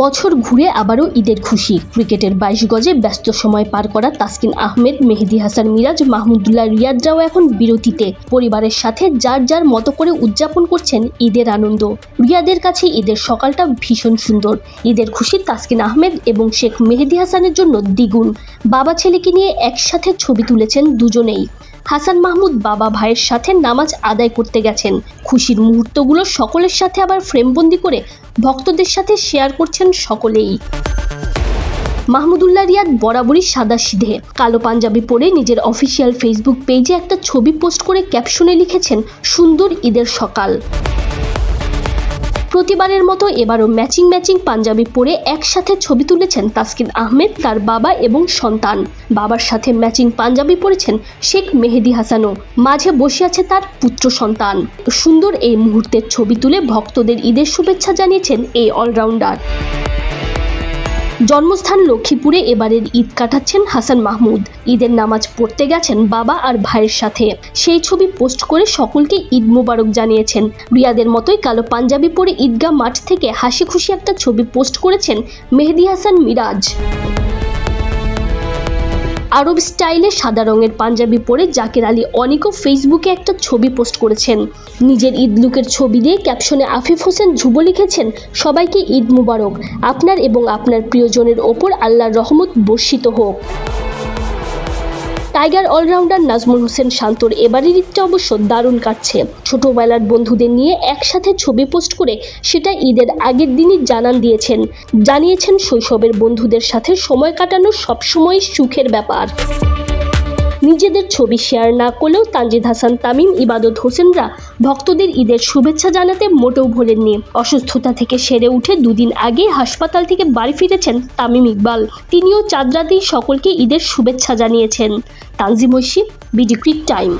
বছর ঘুরে আবারও ঈদের খুশি। ক্রিকেটের বাইশ গজে ব্যস্ত সময় পার করা তাসকিন আহমেদ, মেহেদি হাসান মিরাজ, মাহমুদুল্লাহ রিয়াদ রিয়াদরাও এখন বিরতিতে। পরিবারের সাথে যার যার মতো করে উদযাপন করছেন ঈদের আনন্দ। রিয়াদের কাছে ঈদের সকালটা ভীষণ সুন্দর। ঈদের খুশি তাসকিন আহমেদ এবং শেখ মেহেদি হাসানের জন্য দ্বিগুণ। বাবা ছেলেকে নিয়ে একসাথে ছবি তুলেছেন দুজনেই। হাসান মাহমুদ বাবা ভাইয়ের সাথে নামাজ আদায় করতে গেছেন। খুশির মুহূর্তগুলো সকলের সাথে আবার ফ্রেমবন্দি করে ভক্তদের সাথে শেয়ার করছেন সকলেই। মাহমুদুল্লাহ রিয়াদ বরাবরই সাদা সিধে। কালো পাঞ্জাবি পরে নিজের অফিসিয়াল ফেসবুক পেজে একটা ছবি পোস্ট করে ক্যাপশনে লিখেছেন, সুন্দর ঈদের সকাল। প্রতিবারের মতো এবারও ম্যাচিং ম্যাচিং পাঞ্জাবি পরে একসাথে ছবি তুলেছেন তাসকিন আহমেদ, তার বাবা এবং সন্তান। বাবার সাথে ম্যাচিং পাঞ্জাবি পরেছেন শেখ মেহেদি হাসানও। মাঝে বসে আছে তার পুত্র সন্তান। সুন্দর এই মুহূর্তের ছবি তুলে ভক্তদের ঈদের শুভেচ্ছা জানিয়েছেন এই অলরাউন্ডার। জন্মস্থান লক্ষ্মীপুরে এবারের ঈদ কাটাচ্ছেন হাসান মাহমুদ। ঈদের নামাজ পড়তে গেছেন বাবা আর ভাইয়ের সাথে। সেই ছবি পোস্ট করে সকলকে ঈদ মোবারক জানিয়েছেন। রিয়াদের মতোই কালো পাঞ্জাবি পরে ঈদগাহ মাঠ থেকে হাসি খুশি একটা ছবি পোস্ট করেছেন মেহেদি হাসান মিরাজ। আরব স্টাইলে সাদা রঙের পাঞ্জাবি পরে জাকির আলী অনিকও ফেসবুকে একটা ছবি পোস্ট করেছেন। নিজের ঈদ লুকের ছবি দিয়ে ক্যাপশনে আফিফ হোসেন ঝুব লিখেছেন, সবাইকে ঈদ মুবারক। আপনার এবং আপনার প্রিয়জনের ওপর আল্লাহর রহমত বর্ষিত হোক। টাইগার অলরাউন্ডার নাজমুল হোসেন শান্তর এবারের ঈদটা অবশ্য দারুণ কাটছে। ছোটবেলার বন্ধুদের নিয়ে একসাথে ছবি পোস্ট করে সেটা ঈদের আগের দিনই জানান দিয়েছেন। জানিয়েছেন শৈশবের বন্ধুদের সাথে সময় কাটানো সবসময় সুখের ব্যাপার। নিজেদের ছবি শেয়ার না করলেও তানজিদ হাসান, তামিম, ইবাদত হোসেনরা ভক্তদের ঈদের শুভেচ্ছা জানাতে মোটেও ভোলেননি। অসুস্থতা থেকে সেরে উঠে দুদিন আগে হাসপাতাল থেকে বাড়ি ফিরেছেন তামিম ইকবাল। তিনিও চাঁদ রাতেই সকলকে ঈদের শুভেচ্ছা জানিয়েছেন। Tanjim Oishi, BD cric time.